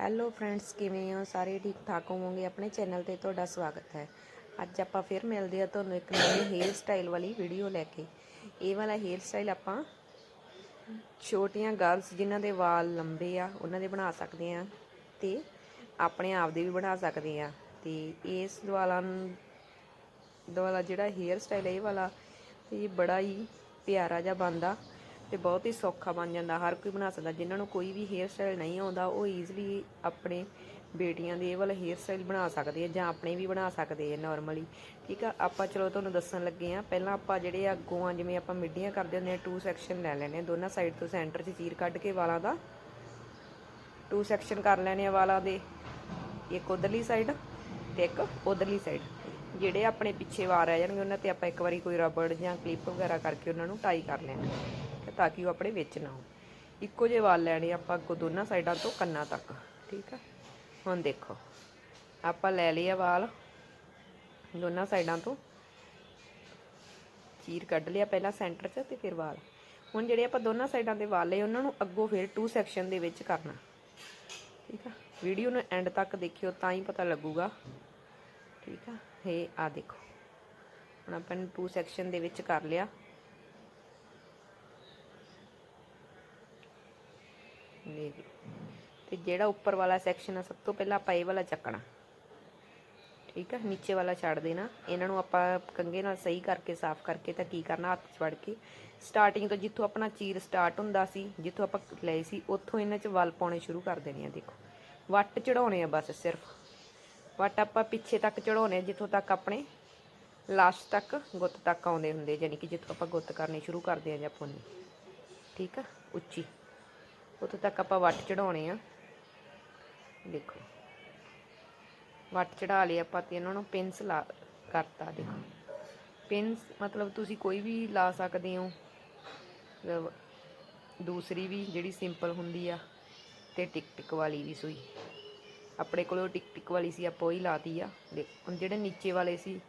Hello friends ਕਿਵੇਂ ਹੋ? ਸਾਰੇ ਠੀਕ ਠਾਕ ਹੋਵੋਗੇ? ਆਪਣੇ ਚੈਨਲ ਤੇ ਤੁਹਾਡਾ ਸਵਾਗਤ ਹੈ। ਅੱਜ ਆਪਾਂ ਫਿਰ ਮਿਲਦੇ ਆ ਤੁਹਾਨੂੰ ਇੱਕ ਨਵੀਂ ਹੇਅਰ ਸਟਾਈਲ ਵਾਲੀ ਵੀਡੀਓ ਲੈ ਕੇ। ਇਹ ਵਾਲਾ ਹੇਅਰ ਸਟਾਈਲ ਆਪਾਂ ਛੋਟੀਆਂ ਗਰਲਸ ਜਿਨ੍ਹਾਂ ਦੇ ਵਾਲ ਲੰਬੇ ਆ, ਉਹਨਾਂ ਦੇ ਬਣਾ ਸਕਦੇ ਆ ਤੇ ਆਪਣੇ ਆਪ ਦੇ ਵੀ ਬਣਾ ਸਕਦੇ ਆ ਤੇ ਇਸ ਵਾਲਾ ਨੂੰ ਵਾਲਾ ਜਿਹੜਾ ਹੇਅਰ ਸਟਾਈਲ ਹੈ, ਇਹ ਵਾਲਾ ਇਹ ਬੜਾ ਹੀ ਪਿਆਰਾ ਜਿਹਾ ਬਣਦਾ। ਤੇ ਬਹੁਤ ਹੀ ਸੌਖਾ ਬਣ ਜਾਂਦਾ। ਹਰ ਕੋਈ ਬਣਾ ਸਕਦਾ। ਜਿਨ੍ਹਾਂ ਨੂੰ ਕੋਈ ਵੀ ਹੇਅਰ ਸਟਾਈਲ ਨਹੀਂ ਆਉਂਦਾ, ਉਹ ਈਜ਼ੀਲੀ ਆਪਣੇ ਬੇਟੀਆਂ ਦੇ ਇਹ ਵਾਲਾ ਹੇਅਰ ਸਟਾਈਲ ਬਣਾ ਸਕਦੇ ਆ ਜਾਂ ਆਪਣੇ ਵੀ ਬਣਾ ਸਕਦੇ ਆ ਨਾਰਮਲੀ ਠੀਕ ਆ? ਆਪਾਂ ਚਲੋ ਤੁਹਾਨੂੰ ਦੱਸਣ ਲੱਗੇ ਆ। ਪਹਿਲਾਂ ਆਪਾਂ ਜਿਹੜੇ ਅੱਗੋਂ ਆ, ਜਿਵੇਂ ਆਪਾਂ ਮਿੱਡੀਆਂ ਕਰਦੇ ਹੁੰਦੇ ਆ ਟੂ ਸੈਕਸ਼ਨ ਲੈ ਲੈਣੇ ਆ। ਦੋਨਾਂ ਸਾਈਡ ਤੋਂ ਸੈਂਟਰ 'ਚ ਚੀਰ ਕੱਢ ਕੇ ਵਾਲਾਂ ਦਾ। ਟੂ ਸੈਕਸ਼ਨ ਕਰ ਲੈਣੇ ਆ ਵਾਲਾਂ ਦੇ। ਇੱਕ ਉਧਰਲੀ ਸਾਈਡ ਤੇ ਇੱਕ ਉਧਰਲੀ ਸਾਈਡ ਜਿਹੜੇ ਆਪਣੇ ਪਿੱਛੇ ਵਾਰ ਰਹਿ ਜਾਣਗੇ, ਉਹਨਾਂ ਤੇ ਆਪਾਂ ਇੱਕ ਵਾਰੀ ਕੋਈ ਰਬੜ ਜਾਂ ਕਲਿੱਪ ਵਗੈਰਾ ਕਰਕੇ ਉਹਨਾਂ ਨੂੰ ਟਾਈ ਕਰ ਲੈਣਾ। ਹੈ ਤਾਂ ਕਿ ਉਹ ਆਪਣੇ ਵਿੱਚ ਨਾ ਹੋ ਇੱਕੋ ਜਿਹੇ ਵਾਲ ਲੈਣੇ ਆਪਾਂ ਅੱਗੋਂ ਦੋਨਾਂ ਸਾਈਡਾਂ ਤੋਂ ਕੰਨਾਂ ਤੱਕ, ਠੀਕ ਆ? ਹੁਣ ਦੇਖੋ, ਆਪਾਂ ਲੈ ਲਏ ਆ ਵਾਲ, ਦੋਨਾਂ ਸਾਈਡਾਂ ਤੋਂ। ਚੀਰ ਕੱਢ ਲਿਆ ਪਹਿਲਾਂ ਸੈਂਟਰ 'ਚ ਤੇ ਫਿਰ ਵਾਲ। ਹੁਣ ਜਿਹੜੇ ਆਪਾਂ ਦੋਨਾਂ ਸਾਈਡਾਂ ਦੇ ਵਾਲ ਲਏ, ਉਹਨਾਂ ਨੂੰ ਅੱਗੋਂ ਫਿਰ ਟੂ ਸੈਕਸ਼ਨ ਦੇ ਵਿੱਚ ਕਰਨਾ। ਠੀਕ ਆ? ਵੀਡੀਓ ਨੂੰ ਐਂਡ ਤੱਕ ਦੇਖਿਓ, ਤਾਂ ਹੀ ਪਤਾ ਲੱਗੂਗਾ। ਠੀਕ ਆ? ਇਹ ਆ ਦੇਖੋ। ਹੁਣ ਆਪਾਂ ਨੇ ਟੂ ਸੈਕਸ਼ਨ ਦੇ ਵਿੱਚ ਕਰ ਲਿਆ। ਦੇਖ ਲਓ। ਤੇ ਜਿਹੜਾ ਉੱਪਰ ਵਾਲਾ ਸੈਕਸ਼ਨ ਆ, ਸਭ ਤੋਂ ਪਹਿਲਾਂ ਆਪਾਂ ਇਹ ਵਾਲਾ ਚੱਕਣਾ। ਠੀਕ ਆ? ਨੀਚੇ ਵਾਲਾ ਛੱਡ ਦੇਣਾ। ਇਹਨਾਂ ਨੂੰ ਆਪਾਂ ਕੰਗੇ ਨਾਲ ਸਹੀ ਕਰਕੇ, ਸਾਫ਼ ਕਰਕੇ ਤਾਂ ਕੀ ਕਰਨਾ, ਹੱਥ 'ਚ ਵੜ ਕੇ। ਸਟਾਰਟਿੰਗ ਤੋਂ ਜਿੱਥੋਂ ਆਪਣਾ ਚੀਰ ਸਟਾਰਟ ਹੁੰਦਾ ਸੀ, ਜਿੱਥੋਂ ਆਪਾਂ ਲਏ ਸੀ, ਉੱਥੋਂ ਇਹਨਾਂ 'ਚ ਵਲ ਪਾਉਣੇ ਸ਼ੁਰੂ ਕਰ ਦੇਣੇ ਆ, ਦੇਖੋ। ਵੱਟ ਚੜਾਉਣੇ ਆ ਬਸ ਸਿਰਫ। ਵੱਟ ਆਪਾਂ ਪਿੱਛੇ ਤੱਕ ਚੜਾਉਣੇ ਆ, ਜਿੱਥੋਂ ਤੱਕ ਆਪਣੇ ਲਾਸਟ ਤੱਕ ਗੁੱਤ ਤੱਕ ਆਉਂਦੇ ਹੁੰਦੇ ਯਾਨੀ ਕਿ ਜਿੱਥੋਂ ਆਪਾਂ ਗੁੱਤ ਕਰਨੀ ਸ਼ੁਰੂ ਕਰਦੇ ਆ ਜਾਂ ਪੁੰਨੀ ਠੀਕ ਆ? ਉੱਚੀ। ਉੱਥੋਂ ਤੱਕ ਆਪਾਂ ਵੱਟ ਚੜਾਉਣੇ ਆ। ਦੇਖੋ। ਵੱਟ ਚੜਾ ਲਈ ਆਪਾਂ ਤੇ ਇਹਨਾਂ ਨੂੰ ਪਿੰਸ ਲਾ ਕਰਤਾ, ਦੇਖੋ। ਪਿੰਸ ਮਤਲਬ ਤੁਸੀਂ ਕੋਈ ਵੀ ਲਾ ਸਕਦੇ ਹੋ। ਮਤਲਬ ਦੂਸਰੀ ਵੀ ਜਿਹੜੀ ਸਿੰਪਲ ਹੁੰਦੀ ਆ ਤੇ ਟਿਕ ਟਿਕ ਵਾਲੀ ਵੀ ਸੂਈ। ਆਪਣੇ ਕੋਲ ਉਹ ਟਿਕ ਟਿਕ ਵਾਲੀ ਸੀ, ਆਪਾਂ ਉਹ ਹੀ ਲਾਤੀ ਆ। ਦੇਖ ਹੁਣ ਜਿਹੜੇ ਨੀਚੇ ਵਾਲੇ ਸੀ,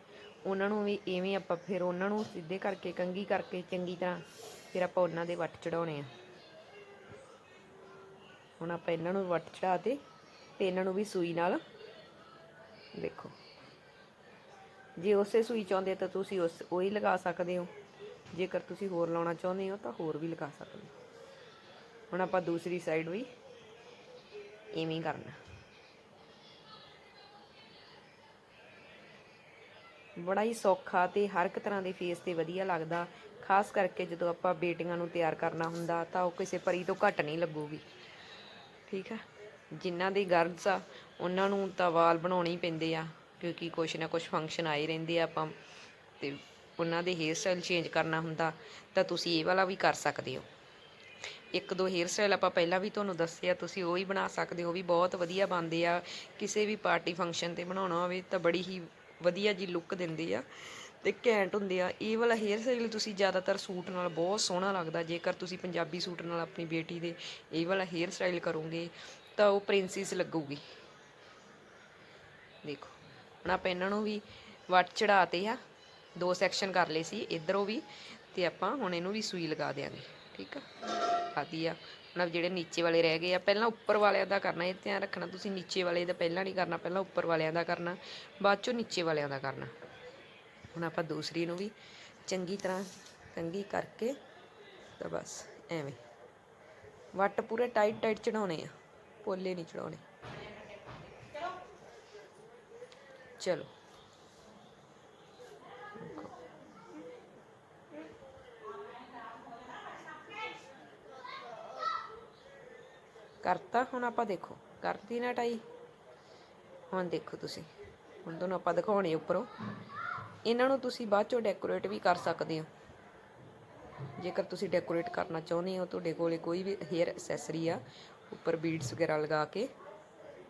ਉਹਨਾਂ ਨੂੰ ਵੀ ਐਵੇਂ ਆਪਾਂ ਫਿਰ ਉਹਨਾਂ ਨੂੰ ਸਿੱਧੇ ਕਰਕੇ ਕੰਗੀ ਕਰਕੇ ਚੰਗੀ ਤਰ੍ਹਾਂ ਫਿਰ ਆਪਾਂ ਉਹਨਾਂ ਦੇ ਵੱਟ ਚੜਾਉਣੇ ਆ। ਹੁਣ ਆਪਾਂ ਇਹਨਾਂ ਨੂੰ ਵੱਟ ਚੜਾ ਤੇ ਤੇ ਇਹਨਾਂ ਨੂੰ ਵੀ ਸੂਈ ਨਾਲ ਦੇਖੋ। ਜੇ ਉਸੇ ਸੂਈ ਚਾਹੁੰਦੇ ਤਾਂ ਤੁਸੀਂ ਉਸ ਉਹੀ ਲਗਾ ਸਕਦੇ ਹੋ। ਜੇਕਰ ਤੁਸੀਂ ਹੋਰ ਲਾਉਣਾ ਚਾਹੁੰਦੇ ਹੋ ਤਾਂ ਹੋਰ ਵੀ ਲਗਾ ਸਕਦੇ ਹੋ। ਹੁਣ ਆਪਾਂ ਦੂਸਰੀ ਸਾਈਡ ਵੀ ਐਵੇਂ ਹੀ ਕਰਨਾ। ਬੜਾ ਹੀ ਸੌਖਾ ਤੇ ਹਰ ਇੱਕ ਤਰ੍ਹਾਂ ਦੇ ਫੇਸ ਤੇ ਵਧੀਆ ਲੱਗਦਾ। ਖਾਸ ਕਰਕੇ ਜਦੋਂ ਆਪਾਂ ਬੇਟੀਆਂ ਨੂੰ ਤਿਆਰ ਕਰਨਾ ਹੁੰਦਾ ਤਾਂ ਉਹ ਕਿਸੇ ਪਰੀ ਤੋਂ ਘੱਟ ਨਹੀਂ ਲੱਗੂਗੀ। ਠੀਕ ਆ? ਜਿਨ੍ਹਾਂ ਦੀ ਗਰਲਸ ਆ, ਉਹਨਾਂ ਨੂੰ ਤਾਂ ਵਾਲ ਬਣਾਉਣੇ ਹੀ ਪੈਂਦੇ ਆ, ਕਿਉਂਕਿ ਕੁਛ ਨਾ ਕੁਛ ਫੰਕਸ਼ਨ ਆਏ ਰਹਿੰਦੇ ਆ ਆਪਾਂ, ਤੇ ਉਹਨਾਂ ਦੇ ਹੇਅਰ ਸਟਾਈਲ ਚੇਂਜ ਕਰਨਾ ਹੁੰਦਾ, ਤਾਂ ਤੁਸੀਂ ਇਹ ਵਾਲਾ ਵੀ ਕਰ ਸਕਦੇ ਹੋ। ਇੱਕ ਦੋ ਹੇਅਰ ਸਟਾਈਲ ਆਪਾਂ ਪਹਿਲਾਂ ਵੀ ਤੁਹਾਨੂੰ ਦੱਸਿਆ, ਤੁਸੀਂ ਉਹ ਹੀ ਬਣਾ ਸਕਦੇ ਹੋ, ਉਹ ਵੀ ਬਹੁਤ ਵਧੀਆ ਬਣਦੇ ਆ। ਕਿਸੇ ਵੀ ਪਾਰਟੀ ਫੰਕਸ਼ਨ ਤੇ ਬਣਾਉਣਾ ਹੋਵੇ, ਤਾਂ ਬੜੀ ਹੀ ਵਧੀਆ ਜੀ ਲੁੱਕ ਦਿੰਦੇ ਆ। ਤੇ ਘੈਂਟ ਹੁੰਦੇ ਆ। ਇਹ ਵਾਲਾ ਹੇਅਰ ਸਟਾਈਲ ਤੁਸੀਂ ਜ਼ਿਆਦਾਤਰ ਸੂਟ ਨਾਲ ਬਹੁਤ ਸੋਹਣਾ ਲੱਗਦਾ। ਜੇਕਰ ਤੁਸੀਂ ਪੰਜਾਬੀ ਸੂਟ ਨਾਲ ਆਪਣੀ ਬੇਟੀ ਦੇ ਇਹ ਵਾਲਾ ਹੇਅਰ ਸਟਾਈਲ ਕਰੋਗੇ, ਤਾਂ ਉਹ ਪ੍ਰਿੰਸੈਸ ਲੱਗੂਗੀ। ਦੇਖੋ, ਹੁਣ ਆਪਾਂ ਇਹਨਾਂ ਨੂੰ ਵੀ ਵੱਟ ਚੜਾਤੇ ਆ। ਦੋ ਸੈਕਸ਼ਨ ਕਰ ਲਏ ਸੀ, ਇਧਰੋਂ ਵੀ ਤੇ ਆਪਾਂ ਹੁਣ ਇਹਨੂੰ ਵੀ ਸੂਈ ਲਗਾ ਦੇਾਂਗੇ ਠੀਕ ਆ? ਆਦੀ ਆ ਹੁਣ ਜਿਹੜੇ ਨੀਚੇ ਵਾਲੇ ਰਹਿ ਗਏ ਆ, ਪਹਿਲਾਂ ਉੱਪਰ ਵਾਲਿਆਂ ਦਾ ਕਰਨਾ, ਇਹ ਧਿਆਨ ਰੱਖਣਾ। ਤੁਸੀਂ ਨੀਚੇ ਵਾਲੇ ਦਾ ਪਹਿਲਾਂ ਨਹੀਂ ਕਰਨਾ, ਪਹਿਲਾਂ ਉੱਪਰ ਵਾਲਿਆਂ ਦਾ ਕਰਨਾ, ਬਾਅਦ ਚੋਂ ਨੀਚੇ ਵਾਲਿਆਂ ਦਾ ਕਰਨਾ। ਹੁਣ ਆਪਾਂ ਦੂਸਰੀ ਨੂੰ ਵੀ ਚੰਗੀ ਤਰ੍ਹਾਂ ਕੰਗੀ ਕਰਕੇ ਤਾਂ ਬਸ ਐਵੇਂ। ਵੱਟ ਪੂਰੇ ਟਾਈਟ ਟਾਈਟ ਚੜਾਉਣੇ ਆ, ਪੋਲੇ ਨਹੀਂ ਚੜਾਉਣੇ। ਚਲੋ। ਕਰਤਾ ਹੁਣ ਆਪਾਂ ਦੇਖੋ, ਕਰਤੀ ਨਾ ਟਾਈ। ਹੁਣ ਦੇਖੋ ਤੁਸੀਂ। ਹੁਣ ਤੁਹਾਨੂੰ ਆਪਾਂ ਦਿਖਾਉਣੇ ਉੱਪਰੋਂ। ਇਹਨਾਂ ਨੂੰ ਤੁਸੀਂ ਬਾਅਦ ਚੋਂ ਡੈਕੋਰੇਟ ਵੀ ਕਰ ਸਕਦੇ ਹੋ। ਜੇਕਰ ਤੁਸੀਂ ਡੈਕੋਰੇਟ ਕਰਨਾ ਚਾਹੁੰਦੇ ਹੋ, ਤੁਹਾਡੇ ਕੋਲੇ ਕੋਈ ਵੀ ਹੇਅਰ ਐਕਸੈਸਰੀ ਆ, ਉੱਪਰ ਬੀਡਸ ਵਗੈਰਾ ਲਗਾ ਕੇ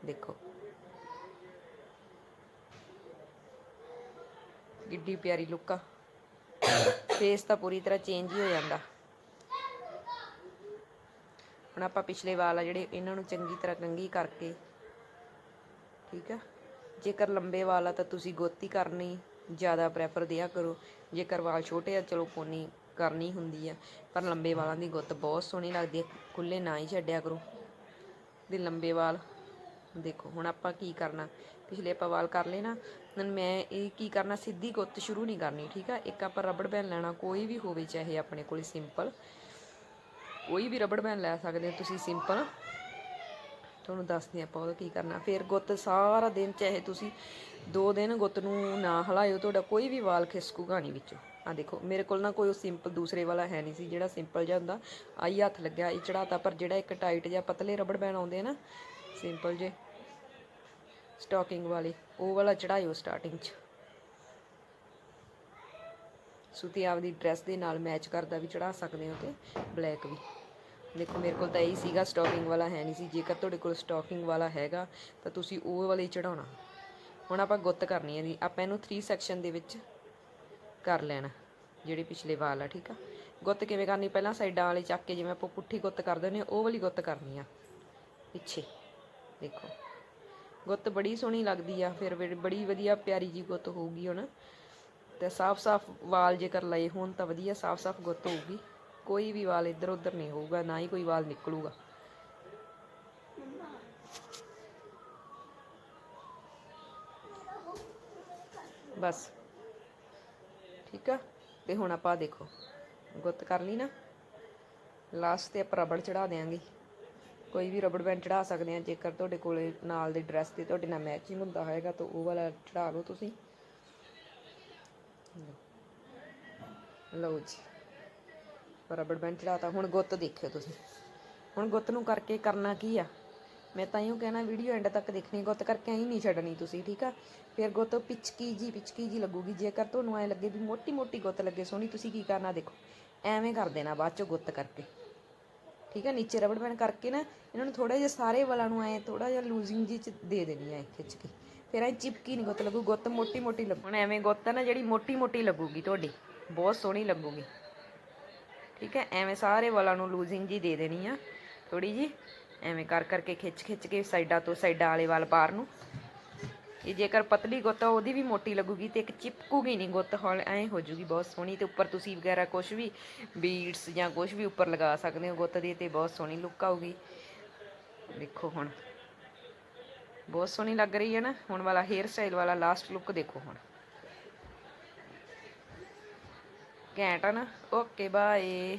ਦੇਖੋ। ਕਿੱਡੀ ਪਿਆਰੀ ਲੁੱਕ ਆ। ਫੇਸ ਤਾਂ ਪੂਰੀ ਤਰ੍ਹਾਂ ਚੇਂਜ ਹੀ ਹੋ ਜਾਂਦਾ। ਹੁਣ ਆਪਾਂ ਪਿਛਲੇ ਵਾਲ ਆ ਜਿਹੜੇ, ਇਹਨਾਂ ਨੂੰ ਚੰਗੀ ਤਰ੍ਹਾਂ ਕੰਘੀ ਕਰਕੇ, ਠੀਕ ਆ? ਜੇਕਰ ਲੰਬੇ ਵਾਲ ਆ ਤਾਂ ਤੁਸੀਂ ਗੋਤੀ ਕਰਨੀ। ਜ਼ਿਆਦਾ ਪ੍ਰੈਫਰ ਦਿਆ ਕਰੋ। ਜੇਕਰ ਵਾਲ ਛੋਟੇ ਆ, ਚਲੋ ਪੋਨੀ ਕਰਨੀ ਹੁੰਦੀ ਆ, ਪਰ ਲੰਬੇ ਵਾਲਾਂ ਦੀ ਗੁੱਤ ਬਹੁਤ ਸੋਹਣੀ ਲੱਗਦੀ ਹੈ ਖੁੱਲੇ ਨਾ ਹੀ ਛੱਡਿਆ ਕਰੋ। ਦੇ ਲੰਬੇ ਵਾਲ, ਦੇਖੋ ਹੁਣ ਆਪਾਂ ਕੀ ਕਰਨਾ। ਪਿਛਲੇ ਆਪਾਂ ਵਾਲ ਕਰ ਲਏ ਨਾ, ਹੁਣ ਮੈਂ ਇਹ ਕੀ ਕਰਨਾ, ਸਿੱਧੀ ਗੁੱਤ ਸ਼ੁਰੂ ਨਹੀਂ ਕਰਨੀ, ਠੀਕ ਆ? ਇੱਕ ਆਪਾਂ ਰਬੜ ਬੈਂਡ ਲੈਣਾ, ਕੋਈ ਵੀ ਹੋਵੇ ਚਾਹੇ ਆਪਣੇ ਕੋਲ ਸਿੰਪਲ ਕੋਈ ਵੀ ਰਬੜ ਬੈਂਡ ਲੈ ਸਕਦੇ ਹੋ ਤੁਸੀਂ ਸਿੰਪਲ ਤੁਹਾਨੂੰ ਦੱਸਦੇ ਆਪਾਂ ਉਹਦਾ ਕੀ ਕਰਨਾ। ਫਿਰ ਗੁੱਤ ਸਾਰਾ ਦਿਨ, ਚਾਹੇ ਤੁਸੀਂ ਦੋ ਦਿਨ ਗੁੱਤ ਨੂੰ ਨਾ ਹਿਲਾਇਓ, ਤੁਹਾਡਾ ਕੋਈ ਵੀ ਵਾਲ ਖਿਸਕੂਗਾ ਨਹੀਂ ਵਿੱਚੋਂ। ਆ ਦੇਖੋ, ਮੇਰੇ ਕੋਲ ਨਾ ਕੋਈ ਸਿੰਪਲ ਦੂਸਰੇ ਵਾਲਾ ਹੈ ਨਹੀਂ ਸੀ, ਜਿਹੜਾ ਸਿੰਪਲ ਜਿਹਾ ਹੁੰਦਾ। ਆਈ ਹੱਥ ਲੱਗਿਆ ਇਹ ਚੜਾਤਾ ਪਰ ਜਿਹੜਾ ਇੱਕ ਟਾਈਟ ਜਿਹਾ ਪਤਲੇ ਰਬੜ ਬੈਂਡ ਆਉਂਦੇ ਆ ਨਾ, ਸਿੰਪਲ ਜੇ, ਸਟਾਕਿੰਗ ਵਾਲੇ, ਉਹ ਵਾਲਾ ਚੜਾਇਓ ਸਟਾਰਟਿੰਗ 'ਚ। ਸੁਤੀ ਆਪਦੀ ਡਰੈਸ ਦੇ ਨਾਲ ਮੈਚ ਕਰਦਾ ਵੀ ਚੜਾ ਸਕਦੇ ਹੋ ਤੇ ਬਲੈਕ ਵੀ। ਦੇਖੋ, ਮੇਰੇ ਕੋਲ ਤਾਂ ਇਹੀ ਸੀਗਾ ਸਟਾਕਿੰਗ ਵਾਲਾ ਹੈ ਨਹੀਂ ਸੀ। ਜੇਕਰ ਤੁਹਾਡੇ ਕੋਲ ਸਟਾਕਿੰਗ ਵਾਲਾ ਹੈਗਾ, ਤਾਂ ਤੁਸੀਂ ਉਹ ਵਾਲੇ ਚੜਾਉਣਾ ਹੁਣ ਆਪਾਂ ਗੁੱਤ ਕਰਨੀ ਹੈ ਜੀ। ਆਪਾਂ ਇਹਨੂੰ 3 ਸੈਕਸ਼ਨ ਦੇ ਵਿੱਚ ਕਰ ਲੈਣਾ, ਜਿਹੜੇ ਪਿਛਲੇ ਵਾਲ ਆ, ਠੀਕ ਆ? ਗੁੱਤ ਕਿਵੇਂ ਕਰਨੀ? ਪਹਿਲਾਂ ਸਾਈਡਾਂ ਵਾਲੇ ਚੱਕ ਕੇ ਜਿਵੇਂ ਆਪਾਂ ਪੁੱਠੀ ਗੁੱਤ ਕਰਦੇ ਨੇ ਉਹ ਵਾਲੀ ਗੁੱਤ ਕਰਨੀ ਆ। ਪਿੱਛੇ, ਦੇਖੋ। ਗੁੱਤ ਬੜੀ ਸੋਹਣੀ ਲੱਗਦੀ ਆ, ਫਿਰ ਬੜੀ- ਬੜੀ ਵਧੀਆ ਪਿਆਰੀ ਜੀ ਗੁੱਤ ਹੋਊਗੀ ਹੁਣ। ਤੇ ਸਾਫ਼-ਸਾਫ਼ ਵਾਲ ਜੇਕਰ ਲਏ ਹੋਣ, ਤਾਂ ਵਧੀਆ ਸਾਫ਼-ਸਾਫ਼ ਗੁੱਤ ਹੋਊਗੀ। ਕੋਈ ਵੀ ਵਾਲ ਇੱਧਰ ਉੱਧਰ ਨਹੀਂ ਹੋਊਗਾ, ਨਾ ਹੀ ਕੋਈ ਵਾਲ ਨਿਕਲੂਗਾ। ਬਸ। ਠੀਕ ਆ? ਤੇ ਹੁਣ ਆਪਾਂ ਦੇਖੋ। ਗੁੱਤ ਕਰ ਲਈ ਨਾ। ਲਾਸਟ ਤੇ ਆਪਾਂ ਰਬੜ ਚੜਾ ਦੇਾਂਗੇ ਕੋਈ ਵੀ ਰਬੜ ਬੈਂਡ ਚੜਾ ਸਕਦੇ ਆ। ਜੇਕਰ ਤੁਹਾਡੇ ਕੋਲੇ ਨਾਲ ਦੀ ਡਰੈਸ ਤੇ ਤੁਹਾਡੇ ਨਾਲ ਮੈਚਿੰਗ ਹੁੰਦਾ ਹੋਏਗਾ, ਤਾਂ ਉਹ ਵਾਲਾ ਚੜਾ ਲਓ ਤੁਸੀਂ। ਲਓ ਜੀ। ਰਬੜ ਬੈਂਡ ਚੜਾਤਾ। ਹੁਣ ਗੁੱਤ ਦੇਖਿਓ ਤੁਸੀਂ। ਹੁਣ ਗੁੱਤ ਨੂੰ ਕਰਕੇ ਕਰਨਾ ਕੀ ਆ? ਮੈਂ ਤਾਂ ਇਹੋ ਕਹਿਣਾ, ਵੀਡੀਓ ਐਂਡ ਤੱਕ ਦੇਖਣੀ ਗੁੱਤ ਕਰਕੇ ਐਂ ਨਹੀਂ ਛੱਡਣੀ ਤੁਸੀਂ, ਠੀਕ ਆ? ਫਿਰ ਗੁੱਤ ਪਿਚਕੀ ਜੀ ਪਿਚਕੀ ਜੀ ਲੱਗੂਗੀ। ਜੇਕਰ ਤੁਹਾਨੂੰ ਐ ਲੱਗੇ ਵੀ ਮੋਟੀ ਮੋਟੀ ਗੁੱਤ ਲੱਗੇ ਸੋਹਣੀ, ਤੁਸੀਂ ਕੀ ਕਰਨਾ ਦੇਖੋ? ਐਵੇਂ ਕਰ ਦੇਣਾ ਬਾਅਦ ਚ ਗੁੱਤ ਕਰਕੇ। ਠੀਕ ਆ? ਨੀਚੇ ਰਬੜ ਬੈਂਡ ਕਰਕੇ ਨਾ, ਇਹਨਾਂ ਨੂੰ ਥੋੜਾ ਜਿਹਾ ਸਾਰੇ ਵਾਲਾਂ ਨੂੰ ਐ ਥੋੜਾ ਜਿਹਾ ਲੂਜ਼ਿੰਗ ਜੀ ਚ ਦੇ ਦੇਣੀ ਐ ਖਿੱਚ ਕੇ ਫਿਰ ਐ ਚਿਪਕੀ ਨਹੀਂ ਗੁੱਤ ਲੱਗੂ। ਗੁੱਤ ਮੋਟੀ ਮੋਟੀ ਲੱਗੂ। ਹੁਣ ਐਵੇਂ ਗੁੱਤ ਆ ਨਾ, ਜਿਹੜੀ ਮੋਟੀ ਮੋਟੀ ਲੱਗੂਗੀ ਤੁਹਾਡੀ, ਬਹੁਤ ਸੋਹਣੀ ਲੱਗੂਗੀ। ਠੀਕ ਹੈ, ਐਵੇਂ ਸਾਰੇ ਵਾਲਾਂ ਨੂੰ ਲੂਜ਼ਿੰਗ ਜੀ ਦੇ ਦੇਣੀ ਆ ਥੋੜੀ ਜੀ ਐਵੇਂ ਕਰ ਕਰਕੇ ਖਿੱਚ ਖਿੱਚ ਕੇ ਸਾਈਡਾਂ ਤੋਂ ਸਾਈਡਾਂ ਵਾਲੇ ਵਾਲ ਪਾਰ ਨੂੰ। ਇਹ ਜੇਕਰ ਪਤਲੀ ਗੁੱਤ ਉਹਦੀ ਵੀ ਮੋਟੀ ਲੱਗੂਗੀ ਤੇ ਇੱਕ ਚਿਪਕੂਗੀ ਨਹੀਂ ਗੁੱਤ, ਹੌਲ ਐਂ ਹੋ ਜੂਗੀ ਬਹੁਤ ਸੋਹਣੀ ਤੇ ਉੱਪਰ ਤੁਸੀਂ ਵਗੈਰਾ ਕੁਝ ਵੀ ਬੀਡਸ ਜਾਂ ਕੁਝ ਵੀ ਉੱਪਰ ਲਗਾ ਸਕਦੇ ਹੋ ਗੁੱਤ ਦੀ ਤੇ ਬਹੁਤ ਸੋਹਣੀ ਲੁੱਕ ਆਊਗੀ। ਦੇਖੋ ਹੁਣ, ਬਹੁਤ ਸੋਹਣੀ ਲੱਗ ਰਹੀ ਹੈ ਨਾ, ਹੁਣ ਵਾਲਾ ਹੇਅਰ ਸਟਾਈਲ ਵਾਲਾ ਲਾਸਟ ਲੁੱਕ ਦੇਖੋ ਹੁਣ। ਘੈਂਟ ਆ ਨਾ। Okay bye.